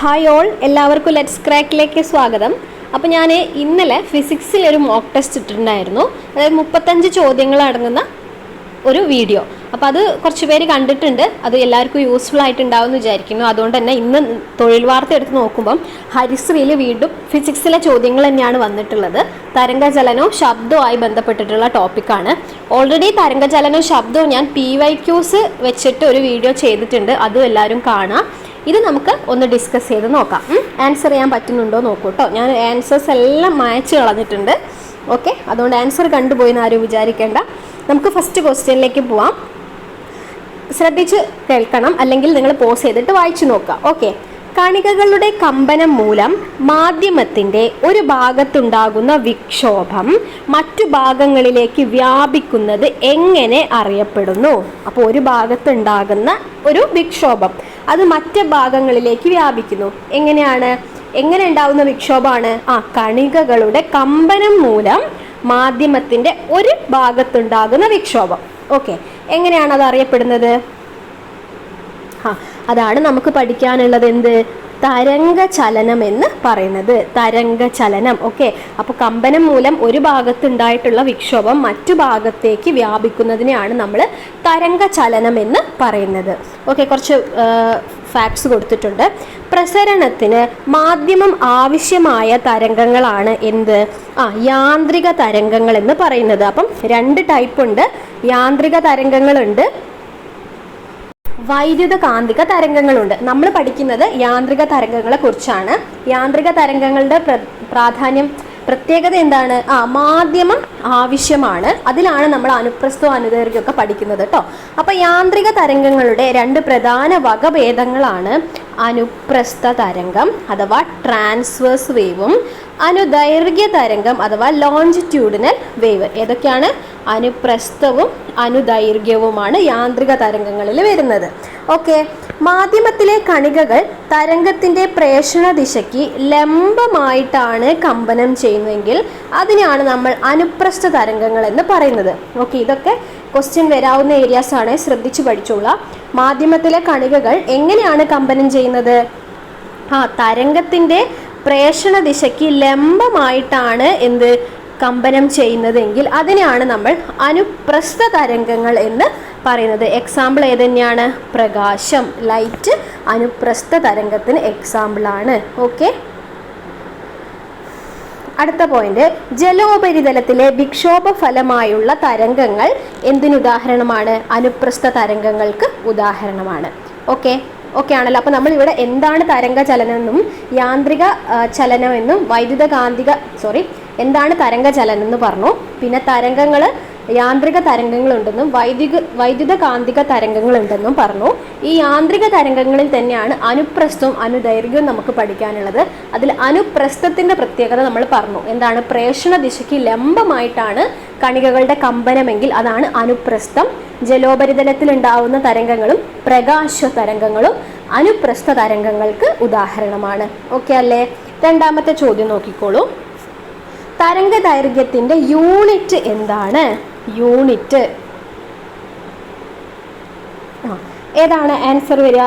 Hi all എല്ലാവർക്കും let's ക്രാക്കിലേക്ക് സ്വാഗതം. അപ്പോൾ ഞാൻ ഇന്നലെ ഫിസിക്സിൽ ഒരു മോക്ക് ടെസ്റ്റ് ഇട്ടിട്ടുണ്ടായിരുന്നു. അതായത് മുപ്പത്തഞ്ച് ചോദ്യങ്ങൾ അടങ്ങുന്ന ഒരു വീഡിയോ അപ്പോൾ അത് കുറച്ച് പേര് കണ്ടിട്ടുണ്ട്. അത് എല്ലാവർക്കും യൂസ്ഫുൾ ആയിട്ടുണ്ടാവും എന്ന് വിചാരിക്കുന്നു. അതുകൊണ്ട് തന്നെ ഇന്ന് തൊഴിൽ വാർത്ത എടുത്ത് നോക്കുമ്പം ഹരിശ്രീയിൽ വീണ്ടും ഫിസിക്സിലെ ചോദ്യങ്ങൾ തന്നെയാണ് വന്നിട്ടുള്ളത്. തരംഗചലനവും ശബ്ദവുമായി ബന്ധപ്പെട്ടിട്ടുള്ള ടോപ്പിക്കാണ് ഓൾറെഡി തരംഗചലനവും ശബ്ദവും ഞാൻ പി വൈ ക്യൂസ് വെച്ചിട്ട് ഒരു വീഡിയോ ചെയ്തിട്ടുണ്ട്. അതും എല്ലാവരും കാണാം. ഇത് നമുക്ക് ഒന്ന് ഡിസ്കസ് ചെയ്ത് നോക്കാം. ആൻസർ ചെയ്യാൻ പറ്റുന്നുണ്ടോ നോക്കൂ കേട്ടോ ഞാൻ ആൻസേഴ്സ് എല്ലാം മായച്ച് കളഞ്ഞിട്ടുണ്ട്. ഓക്കെ അതുകൊണ്ട് ആൻസർ കണ്ടുപോയി എന്ന് ആരും വിചാരിക്കേണ്ട. നമുക്ക് ഫസ്റ്റ് ക്വസ്റ്റ്യനിലേക്ക് പോവാം. ശ്രദ്ധിച്ച് കേൾക്കണം. അല്ലെങ്കിൽ നിങ്ങൾ പോസ് ചെയ്തിട്ട് വായിച്ചു നോക്കാം ഓക്കെ കണികകളുടെ കമ്പനം മൂലം മാധ്യമത്തിന്റെ ഒരു ഭാഗത്തുണ്ടാകുന്ന വിക്ഷോഭം മറ്റു ഭാഗങ്ങളിലേക്ക് വ്യാപിക്കുന്നത് എങ്ങനെ അറിയപ്പെടുന്നു? അപ്പോൾ ഒരു ഭാഗത്തുണ്ടാകുന്ന ഒരു വിക്ഷോഭം. അത് മറ്റ് ഭാഗങ്ങളിലേക്ക് വ്യാപിക്കുന്നു. എങ്ങനെയാണ്? എങ്ങനെ ഉണ്ടാവുന്ന വിക്ഷോഭമാണ്? ആ കണികകളുടെ കമ്പനം മൂലം മാധ്യമത്തിന്റെ ഒരു ഭാഗത്തുണ്ടാകുന്ന വിക്ഷോഭം. ഓക്കെ. എങ്ങനെയാണ് അത് അറിയപ്പെടുന്നത്? ആ അതാണ് നമുക്ക് പഠിക്കാനുള്ളത്. എന്ത്? തരംഗ ചലനം എന്ന് പറയുന്നത്. തരംഗ ചലനം ഓക്കെ അപ്പോൾ കമ്പനം മൂലം ഒരു ഭാഗത്തുണ്ടായിട്ടുള്ള വിക്ഷോഭം മറ്റു ഭാഗത്തേക്ക് വ്യാപിക്കുന്നതിനെയാണ് നമ്മൾ തരംഗ ചലനം എന്ന് പറയുന്നത്. ഓക്കെ കുറച്ച് ഫാക്ട്സ് കൊടുത്തിട്ടുണ്ട്. പ്രസരണത്തിന് മാധ്യമം ആവശ്യമായ തരംഗങ്ങളാണ് എന്ത്? ആ യാന്ത്രിക തരംഗങ്ങൾ എന്ന് പറയുന്നത്. അപ്പം രണ്ട് ടൈപ്പ് ഉണ്ട്. യാന്ത്രിക തരംഗങ്ങളുണ്ട്. വൈദ്യുത കാന്തിക തരംഗങ്ങളുണ്ട്. നമ്മൾ പഠിക്കുന്നത് യാന്ത്രിക തരംഗങ്ങളെ കുറിച്ചാണ്. യാന്ത്രിക തരംഗങ്ങളുടെ പ്രാധാന്യം പ്രത്യേകത എന്താണ്? ആ മാധ്യമം ആവശ്യമാണ്. അതിലാണ് നമ്മൾ അനുപ്രസ്ഥവും അനുദൈർഘ്യമൊക്കെ പഠിക്കുന്നത് കേട്ടോ അപ്പൊ യാന്ത്രിക തരംഗങ്ങളുടെ രണ്ട് പ്രധാന വകഭേദങ്ങളാണ് അനുപ്രസ്ഥ തരംഗം അഥവാ ട്രാൻസ്വേഴ്സ് വേവും അനുദൈർഘ്യ തരംഗം അഥവാ ലോഞ്ചിറ്റ്യൂഡിനൽ വേവ്. ഏതൊക്കെയാണ്? അനുപ്രസ്ഥവും അനുദൈർഘ്യവുമാണ് യാന്ത്രിക തരംഗങ്ങളിൽ വരുന്നത്. ഓക്കെ മാധ്യമത്തിലെ കണികകൾ തരംഗത്തിന്റെ പ്രേഷണ ദിശയ്ക്ക് ലംബമായിട്ടാണ് കമ്പനം ചെയ്യുന്നതെങ്കിൽ അതിനാണ് നമ്മൾ അനുപ്രസ്ഥ തരംഗങ്ങൾ എന്ന് പറയുന്നത്. ഓക്കെ ഇതൊക്കെ ക്വസ്റ്റ്യൻ വരാവുന്ന ഏരിയാസ് ആണ്. ശ്രദ്ധിച്ചു പഠിച്ചോളാം. മാധ്യമത്തിലെ കണികകൾ എങ്ങനെയാണ് കമ്പനം ചെയ്യുന്നത്? ആ തരംഗത്തിന്റെ പ്രേഷണ ദിശയ്ക്ക് ലംബമായിട്ടാണ് എന്ത് കമ്പനം ചെയ്യുന്നതെങ്കിൽ അതിനെയാണ് നമ്മൾ അനുപ്രസ്ഥ തരംഗങ്ങൾ എന്ന് പറയുന്നത്. എക്സാമ്പിൾ ഏത് തന്നെയാണ് പ്രകാശം ലൈറ്റ് അനുപ്രസ്ഥ തരംഗത്തിന് എക്സാമ്പിളാണ് ഓക്കെ അടുത്ത പോയിന്റ് ജലോപരിതലത്തിലെ വിക്ഷോഭ ഫലമായുള്ള തരംഗങ്ങൾ എന്തിനുദാഹരണമാണ്? അനുപ്രസ്ഥ തരംഗങ്ങൾക്ക് ഉദാഹരണമാണ്. ഓക്കെ ഓക്കെ ആണല്ലോ. അപ്പോൾ നമ്മൾ ഇവിടെ എന്താണ് തരംഗ ചലനം എന്നും യാന്ത്രിക ചലനം എന്നും വൈദ്യുത കാന്തിക സോറി എന്താണ് തരംഗചലനം എന്ന് പറഞ്ഞു. പിന്നെ തരംഗങ്ങൾ യാന്ത്രിക തരംഗങ്ങളുണ്ടെന്നും വൈദ്യുത വൈദ്യുത കാന്തിക തരംഗങ്ങളുണ്ടെന്നും പറഞ്ഞു. ഈ യാന്ത്രിക തരംഗങ്ങളിൽ തന്നെയാണ് അനുപ്രസ്ഥവും അനുദൈർഘ്യവും നമുക്ക് പഠിക്കാനുള്ളത്. അതിൽ അനുപ്രസ്ഥത്തിന്റെ പ്രത്യേകത നമ്മൾ പറഞ്ഞു. എന്താണ്? പ്രേഷണ ദിശയ്ക്ക് ലംബമായിട്ടാണ് കണികകളുടെ കമ്പനമെങ്കിൽ അതാണ് അനുപ്രസ്ഥം. ജലോപരിതലത്തിൽ ഉണ്ടാവുന്ന തരംഗങ്ങളും പ്രകാശ തരംഗങ്ങളും അനുപ്രസ്ഥ തരംഗങ്ങൾക്ക് ഉദാഹരണമാണ്. ഓക്കെ അല്ലേ? രണ്ടാമത്തെ ചോദ്യം നോക്കിക്കോളൂ. തരംഗ ദൈർഘ്യത്തിന്റെ യൂണിറ്റ് എന്താണ്? യൂണിറ്റ് ഏതാണ് ആൻസർ വരിക?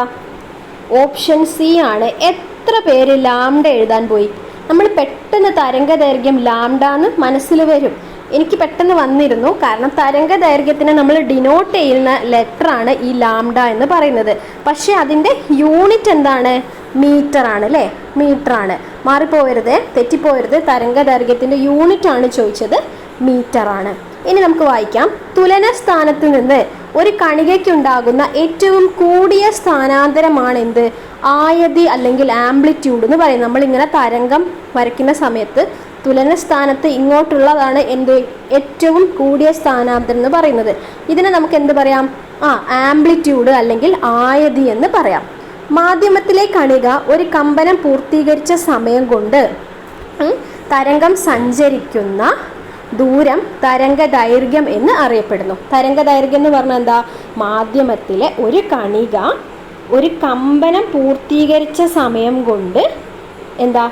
ഓപ്ഷൻ സി ആണ്. എത്ര പേര് ലാംഡ എഴുതാൻ പോയി? നമ്മൾ പെട്ടെന്ന് തരംഗ ദൈർഘ്യം ലാംഡ എന്ന് മനസ്സിൽ വരും. എനിക്ക് പെട്ടെന്ന് വന്നിരുന്നു. കാരണം തരംഗ ദൈർഘ്യത്തിനെ നമ്മൾ ഡിനോട്ട് ചെയ്യുന്ന ലെറ്ററാണ് ഈ ലാംഡ എന്ന് പറയുന്നത്. പക്ഷേ അതിന്റെ യൂണിറ്റ് എന്താണ്? മീറ്റർ ആണ് അല്ലേ? മീറ്റർ ആണ്. തരംഗ ദൈർഘ്യത്തിന്റെ യൂണിറ്റ് ആണ് ചോദിച്ചത് മീറ്റർ ആണ്. ഇനി നമുക്ക് വായിക്കാം. തുലന സ്ഥാനത്ത് നിന്ന് ഒരു കണികയ്ക്കുണ്ടാകുന്ന ഏറ്റവും കൂടിയ സ്ഥാനാന്തരമാണ് എന്ത്? ആയതി അല്ലെങ്കിൽ ആംപ്ലിറ്റ്യൂഡ് എന്ന് പറയും. നമ്മളിങ്ങനെ തരംഗം വരയ്ക്കുന്ന സമയത്ത് തുലന സ്ഥാനത്ത് ഇങ്ങോട്ടുള്ളതാണ് എന്ത്? ഏറ്റവും കൂടിയ സ്ഥാനാന്തരം എന്ന് പറയുന്നത്. ഇതിനെ നമുക്ക് എന്ത് പറയാം? ആ ആംപ്ലിറ്റ്യൂഡ് അല്ലെങ്കിൽ ആയതി എന്ന് പറയാം. മാധ്യമത്തിലെ കണിക ഒരു കമ്പനം പൂർത്തീകരിച്ച സമയം കൊണ്ട് തരംഗം സഞ്ചരിക്കുന്ന ദൂരം തരംഗ ദൈർഘ്യം എന്ന് അറിയപ്പെടുന്നു. തരംഗ ദൈർഘ്യം എന്ന് പറഞ്ഞാൽ എന്താ? മാധ്യമത്തിലെ ഒരു കണിക ഒരു കമ്പനം പൂർത്തീകരിച്ച സമയം കൊണ്ട് എന്താ?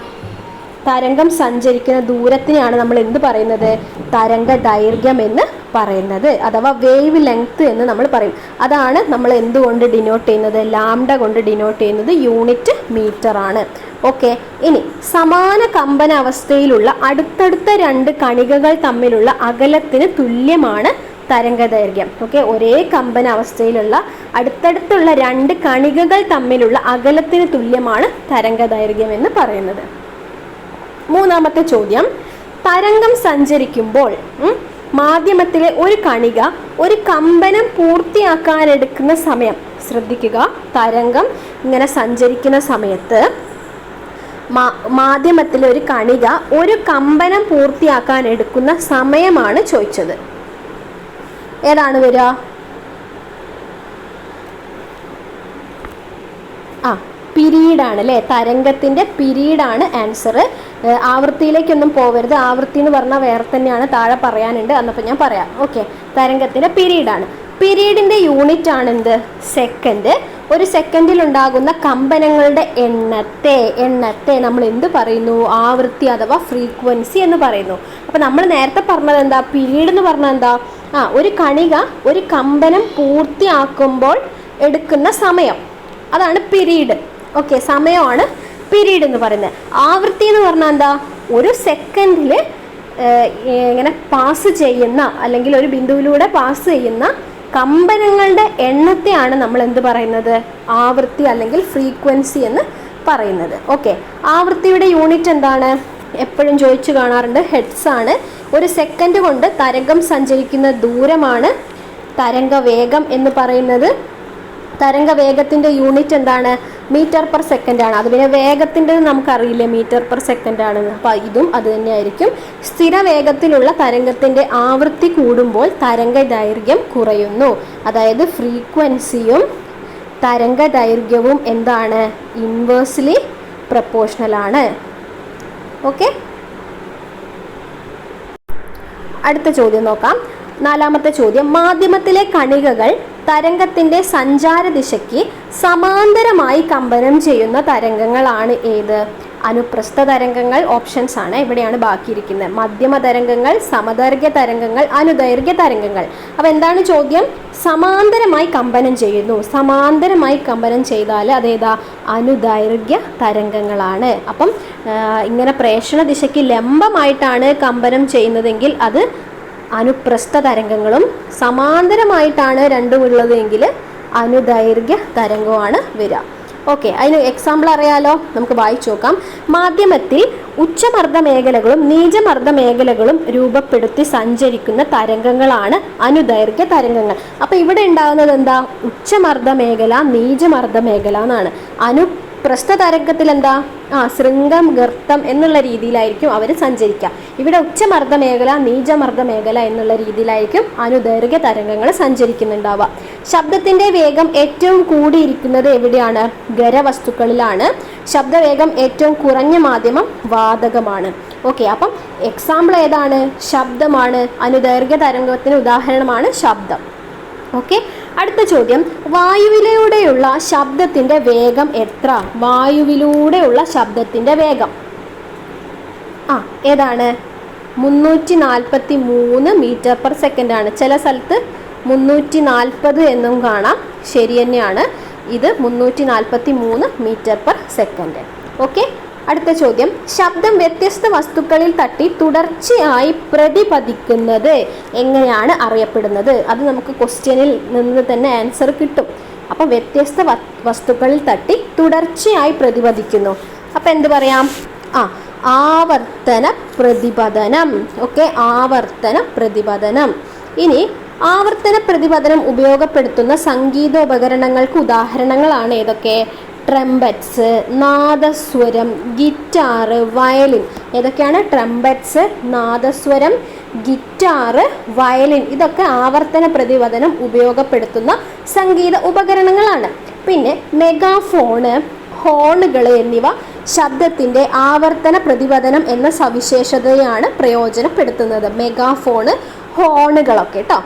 തരംഗം സഞ്ചരിക്കുന്ന ദൂരത്തിനെയാണ് നമ്മൾ എന്ത് പറയുന്നത്? തരംഗ ദൈർഘ്യം എന്ന് പറയുന്നത്. അഥവാ വേവ് ലെങ്ത് എന്ന് നമ്മൾ പറയും. അതാണ് നമ്മൾ എന്തുകൊണ്ട് ഡിനോട്ട് ചെയ്യുന്നത്? ലാംഡ കൊണ്ട് ഡിനോട്ട് ചെയ്യുന്നത് യൂണിറ്റ് മീറ്റർ ആണ്. ഓക്കെ ഇനി സമാന കമ്പന അവസ്ഥയിലുള്ള അടുത്തടുത്ത രണ്ട് കണികകൾ തമ്മിലുള്ള അകലത്തിന് തുല്യമാണ് തരംഗദൈർഘ്യം ഓക്കെ ഒരേ കമ്പന അവസ്ഥയിലുള്ള അടുത്തടുത്തുള്ള രണ്ട് കണികകൾ തമ്മിലുള്ള അകലത്തിന് തുല്യമാണ് തരംഗദൈർഘ്യം എന്ന് പറയുന്നത്. മൂന്നാമത്തെ ചോദ്യം. തരംഗം സഞ്ചരിക്കുമ്പോൾ മാധ്യമത്തിലെ ഒരു കണിക ഒരു കമ്പനം പൂർത്തിയാക്കാനെടുക്കുന്ന സമയം. ശ്രദ്ധിക്കുക. തരംഗം ഇങ്ങനെ സഞ്ചരിക്കുന്ന സമയത്ത് മാധ്യമത്തിലെ ഒരു കണിക ഒരു കമ്പനം പൂർത്തിയാക്കാൻ എടുക്കുന്ന സമയമാണ് ചോദിച്ചത്. ഏതാണ് വരിക? ആ പിരീഡാണ് അല്ലേ? തരംഗത്തിന്റെ പിരീഡാണ് ആൻസർ ആവൃത്തിയിലേക്കൊന്നും പോവരുത്. ആവൃത്തി എന്ന് പറഞ്ഞാൽ വേറെ തന്നെയാണ്. താഴെ പറയാനുണ്ട്. എന്നപ്പോൾ ഞാൻ പറയാം. ഓക്കെ. തരംഗത്തിന്റെ പിരീഡാണ്. പിരീഡിന്റെ യൂണിറ്റ് ആണ് എന്ത്? സെക്കൻഡ് ഒരു സെക്കൻഡിൽ ഉണ്ടാകുന്ന കമ്പനങ്ങളുടെ എണ്ണത്തെ എണ്ണത്തെ നമ്മൾ എന്ത് പറയുന്നു? ആവൃത്തി അഥവാ ഫ്രീക്വൻസി എന്ന് പറയുന്നു. അപ്പോൾ നമ്മൾ നേരത്തെ പറഞ്ഞത് എന്താ? പീരീഡ് എന്ന് പറഞ്ഞാൽ എന്താ? ആ ഒരു കണിക ഒരു കമ്പനം പൂർത്തിയാക്കുമ്പോൾ എടുക്കുന്ന സമയം. അതാണ് പീരീഡ്. ഓക്കെ സമയമാണ് പീരീഡ് എന്ന് പറയുന്നത്. ആവൃത്തി എന്ന് പറഞ്ഞാൽ എന്താ? ഒരു സെക്കൻഡിൽ ഇങ്ങനെ പാസ് ചെയ്യുന്ന അല്ലെങ്കിൽ ഒരു ബിന്ദുവിലൂടെ പാസ് ചെയ്യുന്ന കമ്പനങ്ങളുടെ എണ്ണത്തെയാണ് നമ്മൾ എന്ത് പറയുന്നത്? ആവൃത്തി അല്ലെങ്കിൽ ഫ്രീക്വൻസി എന്ന് പറയുന്നത്. ഓക്കെ ആവൃത്തിയുടെ യൂണിറ്റ് എന്താണ്? എപ്പോഴും ചോദിച്ചു കാണാറുണ്ട്. ഹെഡ്സ് ആണ്. ഒരു സെക്കൻഡ് കൊണ്ട് തരംഗം സഞ്ചരിക്കുന്ന ദൂരമാണ് തരംഗ വേഗം എന്ന് പറയുന്നത്. തരംഗ വേഗത്തിന്റെ യൂണിറ്റ് എന്താണ്? മീറ്റർ പെർ സെക്കൻഡ് ആണ്. അത് പിന്നെ വേഗത്തിന്റെ നമുക്കറിയില്ല? മീറ്റർ പെർ സെക്കൻഡ് ആണെന്ന് അപ്പോൾ ഇതും അത് തന്നെയായിരിക്കും. സ്ഥിര വേഗത്തിലുള്ള തരംഗത്തിന്റെ ആവൃത്തി കൂടുമ്പോൾ തരംഗ ദൈർഘ്യം കുറയുന്നു. അതായത് ഫ്രീക്വൻസിയും തരംഗ ദൈർഘ്യവും എന്താണ്? ഇൻവേഴ്സ്ലി പ്രപ്പോർഷണൽ ആണ്. ഓക്കെ? അടുത്ത ചോദ്യം നോക്കാം. നാലാമത്തെ ചോദ്യം. മാധ്യമത്തിലെ കണികകൾ തരംഗത്തിന്റെ സഞ്ചാര ദിശയ്ക്ക് സമാന്തരമായി കമ്പനം ചെയ്യുന്ന തരംഗങ്ങളാണ് ഏത്? അനുപ്രസ്ഥ തരംഗങ്ങൾ ഓപ്ഷൻസ് ആണ് ഇവിടെയാണ് ബാക്കിയിരിക്കുന്നത്. മധ്യമ തരംഗങ്ങൾ സമദൈർഘ്യ തരംഗങ്ങൾ അനുദൈർഘ്യ തരംഗങ്ങൾ. അപ്പോൾ എന്താണ് ചോദ്യം? സമാന്തരമായി കമ്പനം ചെയ്യുന്നു. സമാന്തരമായി കമ്പനം ചെയ്താൽ അതേതാ? അനുദൈർഘ്യ തരംഗങ്ങളാണ്. അപ്പം ഇങ്ങനെ പ്രേഷണ ദിശയ്ക്ക് ലംബമായിട്ടാണ് കമ്പനം ചെയ്യുന്നതെങ്കിൽ അത് അനുപ്രസ്ഥ തരംഗങ്ങളും സമാന്തരമായിട്ടാണ് രണ്ടും ഉള്ളതെങ്കിൽ അനുദൈർഘ്യ തരംഗമാണ് വരിക. ഓക്കെ അതിന് എക്സാമ്പിൾ അറിയാലോ? നമുക്ക് വായിച്ചു നോക്കാം. മാധ്യമത്തിൽ ഉച്ചമർദ്ദ മേഖലകളും നീചമർദ്ദ മേഖലകളും രൂപപ്പെടുത്തി സഞ്ചരിക്കുന്ന തരംഗങ്ങളാണ് അനുദൈർഘ്യ തരംഗങ്ങൾ. അപ്പോൾ ഇവിടെ ഉണ്ടാകുന്നത് എന്താ? ഉച്ചമർദ്ദ മേഖല നീചമർദ്ദ മേഖല എന്നാണ്. അനു എന്താ ആ ശൃംഗം ഗർത്തം എന്നുള്ള രീതിയിലായിരിക്കും അവർ സഞ്ചരിക്കുക. ഇവിടെ ഉച്ചമർദ്ദ മേഖല നീചമർദ്ദ മേഖല എന്നുള്ള രീതിയിലായിരിക്കും അനുദൈർഘ്യ തരംഗങ്ങൾ സഞ്ചരിക്കുന്നുണ്ടാവുക. ശബ്ദത്തിന്റെ വേഗം ഏറ്റവും കൂടിയിരിക്കുന്നത് എവിടെയാണ്? ഖരവസ്തുക്കളിലാണ്. ശബ്ദവേഗം ഏറ്റവും കുറഞ്ഞ മാധ്യമം വാതകമാണ്. ഓക്കെ അപ്പം എക്സാമ്പിൾ ഏതാണ്? ശബ്ദമാണ്. അനുദൈർഘ്യ തരംഗത്തിന് ഉദാഹരണമാണ് ശബ്ദം. ഓക്കെ അടുത്ത ചോദ്യം. വായുവിലൂടെയുള്ള ശബ്ദത്തിന്റെ വേഗം എത്ര? വായുവിലൂടെയുള്ള ശബ്ദത്തിന്റെ വേഗം. ആ ഏതാണ്? മുന്നൂറ്റി നാൽപ്പത്തി മൂന്ന് മീറ്റർ പെർ സെക്കൻഡ് ആണ്. ചില സ്ഥലത്ത് മുന്നൂറ്റി നാൽപ്പത് എന്നും കാണാം. ശരി തന്നെയാണ്. ഇത് മുന്നൂറ്റി നാൽപ്പത്തി മൂന്ന് മീറ്റർ പെർ സെക്കൻഡ്. ഓക്കെ? അടുത്ത ചോദ്യം. ശബ്ദം വ്യത്യസ്ത വസ്തുക്കളിൽ തട്ടി തുടർച്ചയായി പ്രതിപതിക്കുന്നത് എങ്ങനെയാണ് അറിയപ്പെടുന്നത്? അത് നമുക്ക് ക്വസ്റ്റ്യനിൽ നിന്ന് തന്നെ ആൻസർ കിട്ടും. അപ്പം വ്യത്യസ്ത വസ്തുക്കളിൽ തട്ടി തുടർച്ചയായി പ്രതിപതിക്കുന്നു. അപ്പം എന്ത് പറയാം? ആ ആവർത്തന പ്രതിപതനം ഓക്കെ ആവർത്തന പ്രതിപതനം ഇനി ആവർത്തന പ്രതിപതനം ഉപയോഗപ്പെടുത്തുന്ന സംഗീതോപകരണങ്ങൾക്ക് ഉദാഹരണങ്ങളാണ് ഏതൊക്കെ? ട്രംപറ്റ്സ് നാദസ്വരം ഗിറ്റാറ് വയലിൻ ഏതൊക്കെയാണ് ട്രംപറ്റ്സ് നാദസ്വരം ഗിറ്റാറ് വയലിൻ ഇതൊക്കെ ആവർത്തന പ്രതിവദനം ഉപയോഗപ്പെടുത്തുന്ന സംഗീത ഉപകരണങ്ങളാണ്. പിന്നെ മെഗാഫോണ് ഹോണുകൾ എന്നിവ ശബ്ദത്തിന്റെ ആവർത്തന പ്രതിപതനം എന്ന സവിശേഷതയാണ് പ്രയോജനപ്പെടുത്തുന്നത്. മെഗാഫോണ് ഹോണുകളൊക്കെ കേട്ടോ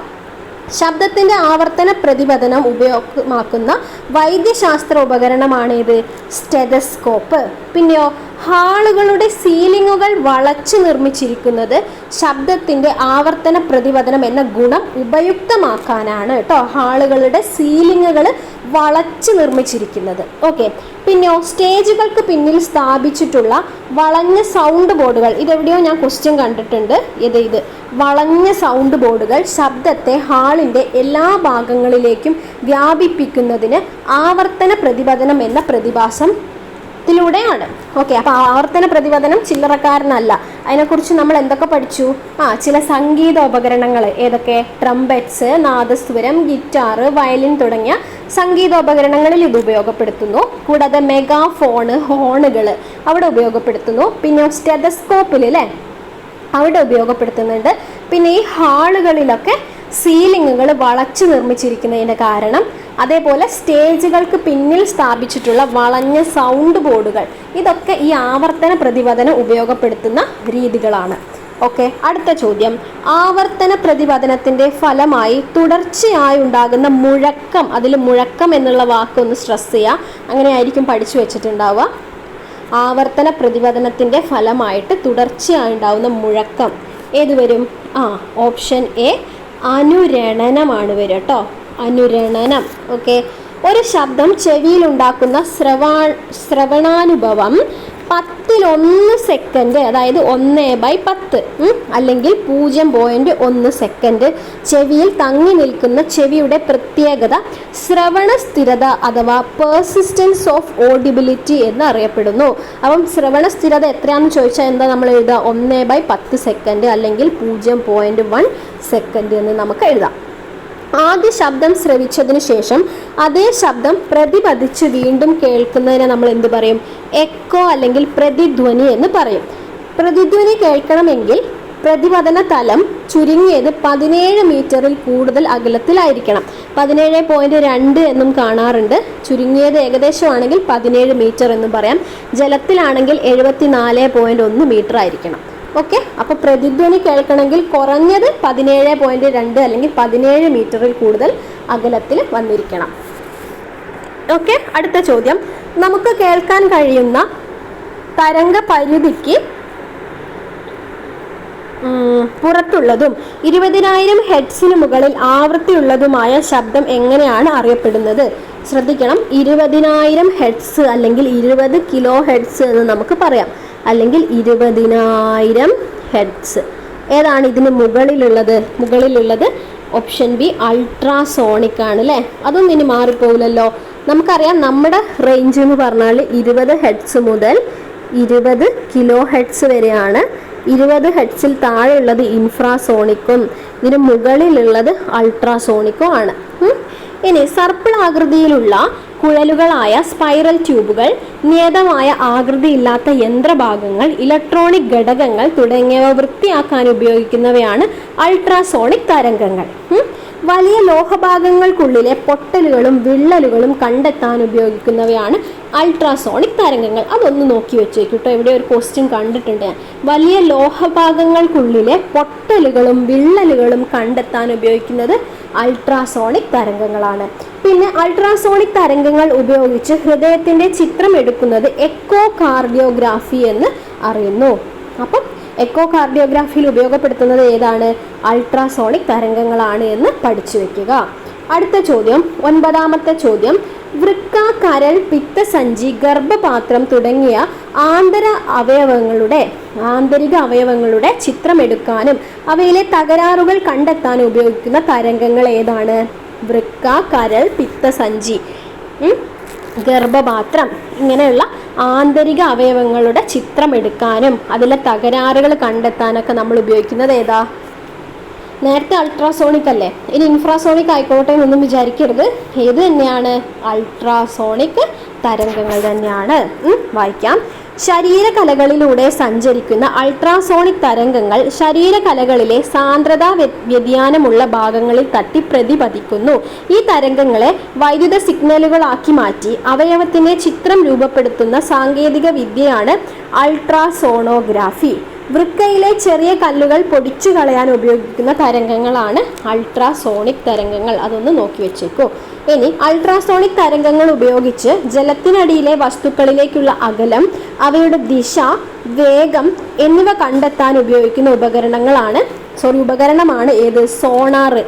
ശബ്ദത്തിന്റെ ആവർത്തന പ്രതിപതനം ഉപയോഗമാക്കുന്ന വൈദ്യശാസ്ത്ര ഉപകരണമാണ് സ്റ്റെതസ്കോപ്പ്. പിന്നെയോ ഹാളുകളുടെ സീലിങ്ങുകൾ വളച്ചു നിർമ്മിച്ചിരിക്കുന്നത് ശബ്ദത്തിന്റെ ആവർത്തന പ്രതിപതനം എന്ന ഗുണം ഉപയുക്തമാക്കാനാണ് കേട്ടോ ഹാളുകളുടെ സീലിങ്ങുകൾ വളച്ചു നിർമ്മിച്ചിരിക്കുന്നത്. ഓക്കെ. പിന്നെയോ സ്റ്റേജുകൾക്ക് പിന്നിൽ സ്ഥാപിച്ചിട്ടുള്ള വളഞ്ഞ സൗണ്ട് ബോർഡുകൾ ഇതെവിടെയോ ഞാൻ ക്വസ്റ്റ്യൻ കണ്ടിട്ടുണ്ട്. ഇത് ഇത്. വളഞ്ഞ സൗണ്ട് ബോർഡുകൾ ശബ്ദത്തെ ഹാളിന്റെ എല്ലാ ഭാഗങ്ങളിലേക്കും വ്യാപിപ്പിക്കുന്നതിന് ആവർത്തന പ്രതിപതനം എന്ന പ്രതിഭാസം ത്തിലൂടെയാണ് ഓക്കെ അപ്പോൾ ആവർത്തന പ്രതിപതനം ചില്ലറക്കാരനല്ല. അതിനെക്കുറിച്ച് നമ്മൾ എന്തൊക്കെ പഠിച്ചു? ആ ചില സംഗീത ഉപകരണങ്ങൾ ഏതൊക്കെ? ട്രംപറ്റ്സ് നാദസ്വരം ഗിറ്റാർ വയലിൻ തുടങ്ങിയ സംഗീതോപകരണങ്ങളിൽ ഇത് ഉപയോഗപ്പെടുത്തുന്നു. കൂടാതെ മെഗാഫോണ് ഹോണുകൾ അവിടെ ഉപയോഗപ്പെടുത്തുന്നു. പിന്നെ സ്റ്റെതസ്കോപ്പിൽ അല്ലേ അവിടെ ഉപയോഗപ്പെടുത്തുന്നുണ്ട്. പിന്നെ ഈ ഹാളുകളിലൊക്കെ സീലിങ്ങുകൾ വളച്ചു നിർമ്മിച്ചിരിക്കുന്നതിന്റെ കാരണം അതേപോലെ സ്റ്റേജുകൾക്ക് പിന്നിൽ സ്ഥാപിച്ചിട്ടുള്ള വളഞ്ഞ സൗണ്ട് ബോർഡുകൾ. ഇതൊക്കെ ഈ ആവർത്തന പ്രതിപതനം ഉപയോഗപ്പെടുത്തുന്ന രീതികളാണ്. ഓക്കെ അടുത്ത ചോദ്യം. ആവർത്തന പ്രതിപതനത്തിന്റെ ഫലമായി തുടർച്ചയായി ഉണ്ടാകുന്ന മുഴക്കം അതിൽ മുഴക്കം എന്നുള്ള വാക്കൊന്ന് സ്ട്രെസ് ചെയ്യുക. അങ്ങനെയായിരിക്കും പഠിച്ചു വെച്ചിട്ടുണ്ടാവുക. ആവർത്തന പ്രതിപതനത്തിന്റെ ഫലമായിട്ട് തുടർച്ചയായി ഉണ്ടാകുന്ന മുഴക്കം. ഏത് വരും? ആ ഓപ്ഷൻ എ അനുരണനമാണ് വരിക കേട്ടോ അനുരണനം ഓക്കെ ഒരു ശബ്ദം ചെവിയിൽ ഉണ്ടാക്കുന്ന ശ്രവാ ശ്രവണാനുഭവം പത്തിലൊന്ന് സെക്കൻഡ് അതായത് ഒന്ന് ബൈ പത്ത് അല്ലെങ്കിൽ പൂജ്യം പോയിന്റ് ഒന്ന് സെക്കൻഡ് ചെവിയിൽ തങ്ങി നിൽക്കുന്ന ചെവിയുടെ പ്രത്യേകത ശ്രവണ സ്ഥിരത അഥവാ പേഴ്സിസ്റ്റൻസ് ഓഫ് ഓഡിബിലിറ്റി എന്ന് അറിയപ്പെടുന്നു അപ്പം ശ്രവണ സ്ഥിരത എത്രയാണെന്ന് ചോദിച്ചാൽ എന്താ നമ്മൾ എഴുതുക? ഒന്ന് ബൈ പത്ത് സെക്കൻഡ് അല്ലെങ്കിൽ പൂജ്യം പോയിന്റ് വൺ സെക്കൻഡ് എന്ന് നമുക്ക് എഴുതാം. ആദ്യ ശബ്ദം ശ്രവിച്ചതിന് ശേഷം അതേ ശബ്ദം പ്രതിപതിച്ച് വീണ്ടും കേൾക്കുന്നതിനെ നമ്മൾ എന്ത് പറയും? എക്കോ അല്ലെങ്കിൽ പ്രതിധ്വനി എന്ന് പറയും. പ്രതിധ്വനി കേൾക്കണമെങ്കിൽ പ്രതിപതന തലം ചുരുങ്ങിയത് പതിനേഴ് മീറ്ററിൽ കൂടുതൽ അകലത്തിലായിരിക്കണം. പതിനേഴ് പോയിന്റ് രണ്ട് എന്നും കാണാറുണ്ട്. ചുരുങ്ങിയത് ഏകദേശമാണെങ്കിൽ പതിനേഴ് മീറ്റർ എന്നും പറയാം. ജലത്തിലാണെങ്കിൽ എഴുപത്തിനാല് പോയിന്റ് ഒന്ന് മീറ്റർ ആയിരിക്കണം ഓക്കെ? അപ്പോൾ പ്രതിധ്വനി കേൾക്കണമെങ്കിൽ കുറഞ്ഞത് പതിനേഴ് പോയിന്റ് രണ്ട് അല്ലെങ്കിൽ പതിനേഴ് മീറ്ററിൽ കൂടുതൽ അകലത്തിൽ വന്നിരിക്കണം. ഓക്കെ? അടുത്ത ചോദ്യം. നമുക്ക് കേൾക്കാൻ കഴിയുന്ന തരംഗ പരിധിക്ക് പുറത്തുള്ളതും ഇരുപതിനായിരം ഹെഡ്സിന് മുകളിൽ ആവൃത്തിയുള്ളതുമായ ശബ്ദം എങ്ങനെയാണ് അറിയപ്പെടുന്നത്? ശ്രദ്ധിക്കണം. ഇരുപതിനായിരം ഹെഡ്സ് അല്ലെങ്കിൽ ഇരുപത് കിലോ ഹെഡ്സ് എന്ന് നമുക്ക് പറയാം. അല്ലെങ്കിൽ ഇരുപതിനായിരം ഹെഡ്സ് ഏതാണ് ഇതിന് മുകളിലുള്ളത്? മുകളിലുള്ളത് ഓപ്ഷൻ ബി അൾട്രാസോണിക് ആണ് അല്ലേ അതൊന്നും ഇനി മാറിപ്പോകില്ലല്ലോ നമുക്കറിയാം നമ്മുടെ റേഞ്ച് എന്ന് പറഞ്ഞാൽ ഇരുപത് ഹെഡ്സ് മുതൽ ഇരുപത് കിലോ ഹെഡ്സ് വരെയാണ്. ഇരുപത് ഹെഡ്സിൽ താഴെയുള്ളത് ഇൻഫ്രാസോണിക്കും ഇതിന് മുകളിലുള്ളത് അൾട്രാസോണിക്കും ആണ്. ഇനി സർപ്പിൾ ആകൃതിയിലുള്ള കുഴലുകളായ സ്പൈറൽ ട്യൂബുകൾ നിയതമായ ആകൃതിയില്ലാത്ത യന്ത്രഭാഗങ്ങൾ ഇലക്ട്രോണിക് ഘടകങ്ങൾ തുടങ്ങിയവ വൃത്തിയാക്കാൻ ഉപയോഗിക്കുന്നവയാണ് അൾട്രാസോണിക് തരംഗങ്ങൾ. വലിയ ലോഹഭാഗങ്ങൾക്കുള്ളിലെ പൊട്ടലുകളും വിള്ളലുകളും കണ്ടെത്താൻ ഉപയോഗിക്കുന്നവയാണ് അൾട്രാസോണിക് തരംഗങ്ങൾ. അതൊന്ന് നോക്കി വെച്ചേക്കും കേട്ടോ ഇവിടെ ഒരു ക്വസ്റ്റ്യൻ കണ്ടിട്ടുണ്ട് ഞാൻ. വലിയ ലോഹഭാഗങ്ങൾക്കുള്ളിലെ പൊട്ടലുകളും വിള്ളലുകളും കണ്ടെത്താൻ ഉപയോഗിക്കുന്നത് അൾട്രാസോണിക് തരംഗങ്ങളാണ്. പിന്നെ അൾട്രാസോണിക് തരംഗങ്ങൾ ഉപയോഗിച്ച് ഹൃദയത്തിന്റെ ചിത്രം എടുക്കുന്നത് എക്കോ കാർഡിയോഗ്രാഫി എന്ന് അറിയുന്നു. അപ്പം എക്കോ കാർഡിയോഗ്രാഫിയിൽ ഉപയോഗപ്പെടുത്തുന്നത് ഏതാണ്? അൾട്രാസോണിക് തരംഗങ്ങളാണ് എന്ന് പഠിച്ചു വെക്കുക. അടുത്ത ചോദ്യം ഒൻപതാമത്തെ ചോദ്യം. വൃക്ക കരൾ പിത്തസഞ്ചി ഗർഭപാത്രം തുടങ്ങിയ ആന്തര അവയവങ്ങളുടെ ആന്തരിക അവയവങ്ങളുടെ ചിത്രമെടുക്കാനും അവയിലെ തകരാറുകൾ കണ്ടെത്താനും ഉപയോഗിക്കുന്ന തരംഗങ്ങൾ ഏതാണ്? വൃക്ക കരൾ പിത്തസഞ്ചി? ഗർഭപാത്രം ഇങ്ങനെയുള്ള ആന്തരിക അവയവങ്ങളുടെ ചിത്രം എടുക്കാനും അതിലെ തകരാറുകൾ കണ്ടെത്താനൊക്കെ നമ്മൾ ഉപയോഗിക്കുന്നത് ഏതാ? നേരത്തെ അൾട്രാസോണിക് അല്ലേ? ഇനി ഇൻഫ്രാസോണിക് ആയിക്കോട്ടെ എന്നൊന്നും വിചാരിക്കരുത്. ഏത് തന്നെയാണ്? അൾട്രാസോണിക് തരംഗങ്ങൾ തന്നെയാണ്. വായിക്കാം. ശരീരകലകളിലൂടെ സഞ്ചരിക്കുന്ന അൾട്രാസോണിക് തരംഗങ്ങൾ ശരീരകലകളിലെ സാന്ദ്രത വ്യ- വ്യതിയാനമുള്ള ഭാഗങ്ങളിൽ തട്ടി പ്രതിപതിക്കുന്നു. ഈ തരംഗങ്ങളെ വൈദ്യുത സിഗ്നലുകളാക്കി മാറ്റി അവയവത്തിന്റെ ചിത്രം രൂപപ്പെടുത്തുന്ന സാങ്കേതിക വിദ്യയാണ് അൾട്രാസോണോഗ്രാഫി. വൃക്കയിലെ ചെറിയ കല്ലുകൾ പൊടിച്ചു കളയാൻ ഉപയോഗിക്കുന്ന തരംഗങ്ങളാണ് അൾട്രാസോണിക് തരംഗങ്ങൾ. അതൊന്ന് നോക്കി വെച്ചേക്കോ. ഇനി അൾട്രാസോണിക് തരംഗങ്ങൾ ഉപയോഗിച്ച് ജലത്തിനടിയിലെ വസ്തുക്കളിലേക്കുള്ള അകലം അവയുടെ ദിശ വേഗം എന്നിവ കണ്ടെത്താൻ ഉപയോഗിക്കുന്ന ഉപകരണങ്ങളാണ്. സോറി ഉപകരണമാണ് ഏത്? Sonar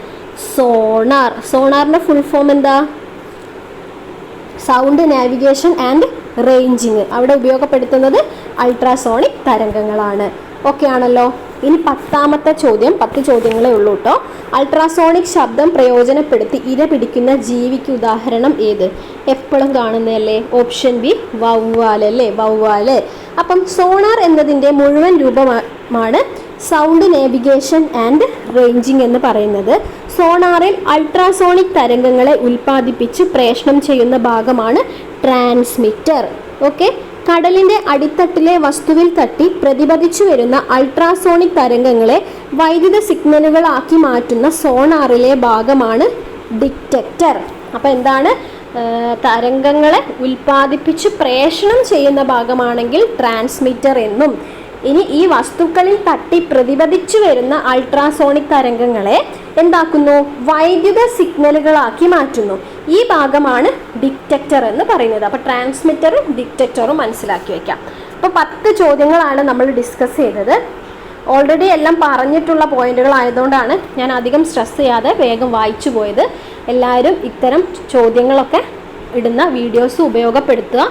sonar. സോണാറിന്റെ ഫുൾ ഫോം എന്താ? സൗണ്ട് നാവിഗേഷൻ ആൻഡ് റേഞ്ചിങ് അവിടെ ഉപയോഗപ്പെടുത്തുന്നത് അൾട്രാസോണിക് തരംഗങ്ങളാണ്. ഓക്കെ ആണല്ലോ ഇനി പത്താമത്തെ ചോദ്യം പത്ത് ചോദ്യങ്ങളേ ഉള്ളൂ കേട്ടോ അൾട്രാസോണിക് ശബ്ദം പ്രയോജനപ്പെടുത്തി ഇര പിടിക്കുന്ന ജീവിക്ക് ഉദാഹരണം ഏത്? എപ്പോഴും കാണുന്നതല്ലേ? ഓപ്ഷൻ ബി വവ്വാലല്ലേ വവ്വാൽ അപ്പം സോണാർ എന്നതിന്റെ മുഴുവൻ രൂപമാണ് സൗണ്ട് നേവിഗേഷൻ ആൻഡ് റേഞ്ചിങ് എന്ന് പറയുന്നത്. സോണാറിൽ അൾട്രാസോണിക് തരംഗങ്ങളെ ഉൽപ്പാദിപ്പിച്ച് പ്രേഷണം ചെയ്യുന്ന ഭാഗമാണ് ട്രാൻസ്മിറ്റർ. ഓക്കെ? കടലിന്റെ അടിത്തട്ടിലെ വസ്തുവിൽ തട്ടി പ്രതിപതിച്ചു വരുന്ന അൾട്രാസോണിക് തരംഗങ്ങളെ വൈദ്യുത സിഗ്നലുകളാക്കി മാറ്റുന്ന സോണാറിലെ ഭാഗമാണ് ഡിറ്റക്ടർ. അപ്പോൾ എന്താണ്? തരംഗങ്ങളെ ഉൽപ്പാദിപ്പിച്ച് പ്രേഷണം ചെയ്യുന്ന ഭാഗമാണെങ്കിൽ ട്രാൻസ്മിറ്റർ എന്നും ഇനി ഈ വസ്തുക്കളിൽ തട്ടി പ്രതിപതിച്ചു വരുന്ന അൾട്രാസോണിക് തരംഗങ്ങളെ എന്താക്കുന്നു? വൈദ്യുത സിഗ്നലുകളാക്കി മാറ്റുന്നു. ഈ ഭാഗമാണ് ഡിറ്റക്ടർ എന്ന് പറയുന്നത്. അപ്പോൾ ട്രാൻസ്മിറ്ററും ഡിറ്റക്ടറും മനസ്സിലാക്കി വയ്ക്കാം അപ്പോൾ പത്ത് ചോദ്യങ്ങളാണ് നമ്മൾ ഡിസ്കസ് ചെയ്തത്. ഓൾറെഡി എല്ലാം പറഞ്ഞിട്ടുള്ള പോയിന്റുകൾ ആയതുകൊണ്ടാണ് ഞാൻ അധികം സ്ട്രെസ് ചെയ്യാതെ വേഗം വായിച്ചു പോയത്. എല്ലാവരും ഇത്തരം ചോദ്യങ്ങളൊക്കെ ഇടുന്ന വീഡിയോസ് ഉപയോഗപ്പെടുത്തുക.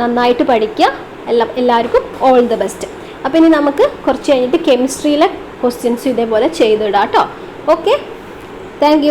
നന്നായിട്ട് പഠിക്കുക. എല്ലാം എല്ലാവർക്കും ഓൾ ദ ബെസ്റ്റ് അപ്പോൾ ഇനി നമുക്ക് കുറച്ച് കഴിഞ്ഞിട്ട് കെമിസ്ട്രിയിലെ ക്വസ്റ്റ്യൻസ് ഇതേപോലെ ചെയ്തിടാം കേട്ടോ ഓക്കെ താങ്ക്